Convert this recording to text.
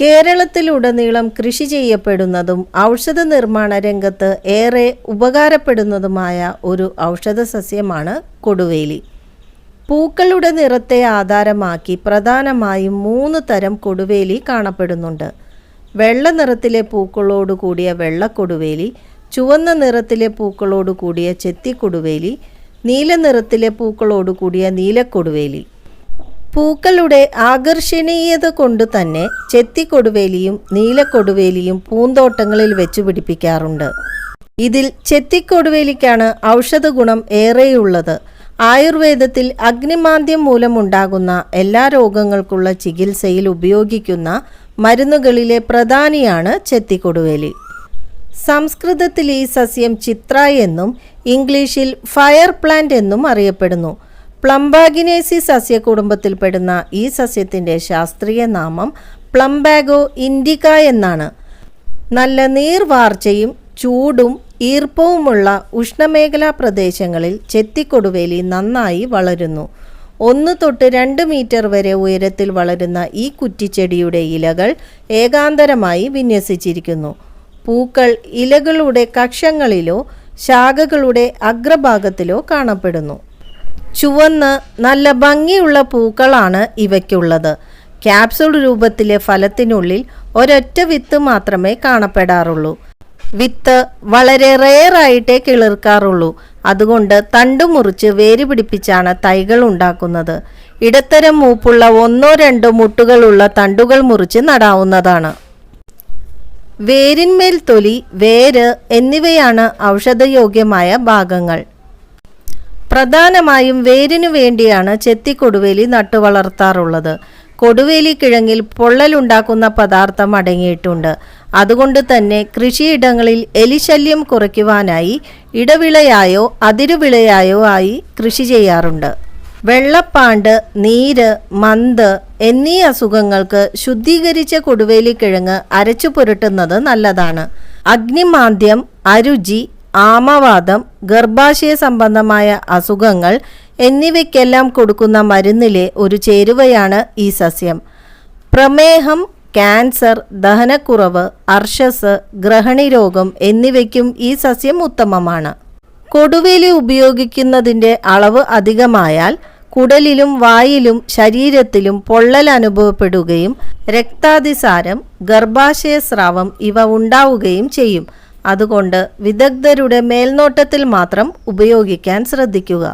കേരളത്തിലുടനീളം കൃഷി ചെയ്യപ്പെടുന്നതും ഔഷധ നിർമ്മാണ രംഗത്ത് ഏറെ ഉപകാരപ്പെടുന്നതുമായ ഒരു ഔഷധ സസ്യമാണ് കൊടുവേലി. പൂക്കളുടെ നിറത്തെ ആധാരമാക്കി പ്രധാനമായും മൂന്ന് തരം കൊടുവേലി കാണപ്പെടുന്നുണ്ട്. വെള്ള നിറത്തിലെ പൂക്കളോട് കൂടിയ വെള്ളക്കൊടുവേലി ചുവന്ന നിറത്തിലെ പൂക്കളോട് കൂടിയ ചെത്തിക്കൊടുവേലി നീല നിറത്തിലെ പൂക്കളോട് കൂടിയ നീലക്കൊടുവേലി പൂക്കളുടെ ആകർഷണീയത കൊണ്ട് തന്നെ ചെത്തിക്കൊടുവേലിയും നീലക്കൊടുവേലിയും പൂന്തോട്ടങ്ങളിൽ വെച്ചു പിടിപ്പിക്കാറുണ്ട്. ഇതിൽ ചെത്തിക്കൊടുവേലിക്കാണ് ഔഷധ ഗുണം ഏറെയുള്ളത്. ആയുർവേദത്തിൽ അഗ്നിമാന്ദ്യം മൂലമുണ്ടാകുന്ന എല്ലാ രോഗങ്ങൾക്കുള്ള ചികിത്സയിൽ ഉപയോഗിക്കുന്ന മരുന്നുകളിലെ പ്രധാനിയാണ് ചെത്തിക്കൊടുവേലി സംസ്കൃതത്തിൽ ഈ സസ്യം ചിത്ര എന്നും ഇംഗ്ലീഷിൽ ഫയർ പ്ലാന്റ് എന്നും അറിയപ്പെടുന്നു. പ്ലംബാഗിനേസി സസ്യകുടുംബത്തിൽപ്പെടുന്ന ഈ സസ്യത്തിന്റെ ശാസ്ത്രീയ നാമം പ്ലംബാഗോ ഇൻഡിക്ക എന്നാണ്. നല്ല നീർവാർച്ചയും ചൂടും ഈർപ്പവുമുള്ള ഉഷ്ണമേഖലാ പ്രദേശങ്ങളിൽ ചെത്തിക്കൊടുവേലി നന്നായി വളരുന്നു. ഒന്ന് തൊട്ട് രണ്ട് മീറ്റർ വരെ ഉയരത്തിൽ വളരുന്ന ഈ കുറ്റിച്ചെടിയുടെ ഇലകൾ ഏകാന്തരമായി വിന്യസിച്ചിരിക്കുന്നു. പൂക്കൾ ഇലകളുടെ കക്ഷങ്ങളിലോ ശാഖകളുടെ അഗ്രഭാഗത്തിലോ കാണപ്പെടുന്നു. ചുവന്ന് നല്ല ഭംഗിയുള്ള പൂക്കളാണ് ഇവയ്ക്കുള്ളത്. ക്യാപ്സൂൾ രൂപത്തിലെ ഫലത്തിനുള്ളിൽ ഒരൊറ്റ വിത്ത് മാത്രമേ കാണപ്പെടാറുള്ളൂ. വിത്ത് വളരെ റെയറായിട്ടേ കിളിർക്കാറുള്ളൂ. അതുകൊണ്ട് തണ്ടു മുറിച്ച് വേര് പിടിപ്പിച്ചാണ് തൈകൾ ഉണ്ടാക്കുന്നത്. ഇടത്തരം മൂപ്പുള്ള ഒന്നോ രണ്ടോ മുട്ടുകളുള്ള തണ്ടുകൾ മുറിച്ച് നടാവുന്നതാണ്. വേരിന്മേൽ തൊലി വേര് എന്നിവയാണ് ഔഷധയോഗ്യമായ ഭാഗങ്ങൾ. പ്രധാനമായും വേരിനു വേണ്ടിയാണ് ചെത്തിക്കൊടുവേലി നട്ടുവളർത്താറുള്ളത് കൊടുവേലി കിഴങ്ങിൽ പൊള്ളലുണ്ടാക്കുന്ന പദാർത്ഥം അടങ്ങിയിട്ടുണ്ട്. അതുകൊണ്ട് തന്നെ കൃഷിയിടങ്ങളിൽ എലിശല്യം കുറയ്ക്കുവാനായി ഇടവിളയായോ അതിരുവിളയായോ ആയി കൃഷി ചെയ്യാറുണ്ട്. വെള്ളപ്പാണ്ട് നീര് മന്ത് എന്നീ അസുഖങ്ങൾക്ക് ശുദ്ധീകരിച്ച കൊടുവേലി കിഴങ്ങ് അരച്ചു പുരട്ടുന്നത് നല്ലതാണ്. അഗ്നിമാന്ദ്യം അരുചി ആമവാദം ഗർഭാശയ സംബന്ധമായ അസുഖങ്ങൾ എന്നിവയ്ക്കെല്ലാം കൊടുക്കുന്ന മരുന്നിലെ ഒരു ചേരുവയാണ് ഈ സസ്യം. പ്രമേഹം ക്യാൻസർ ദഹനക്കുറവ് അർഷസ് ഗ്രഹണി രോഗം എന്നിവയ്ക്കും ഈ സസ്യം ഉത്തമമാണ്. കൊടുവേലി ഉപയോഗിക്കുന്നതിന്റെ അളവ് അധികമായാൽ കുടലിലും വായിലും ശരീരത്തിലും പൊള്ളൽ അനുഭവപ്പെടുകയും രക്താതിസാരം ഗർഭാശയ സ്രാവം ഇവ ഉണ്ടാവുകയും ചെയ്യും. അതുകൊണ്ട് വിദഗ്ധരുടെ മേൽനോട്ടത്തിൽ മാത്രം ഉപയോഗിക്കാൻ ശ്രദ്ധിക്കുക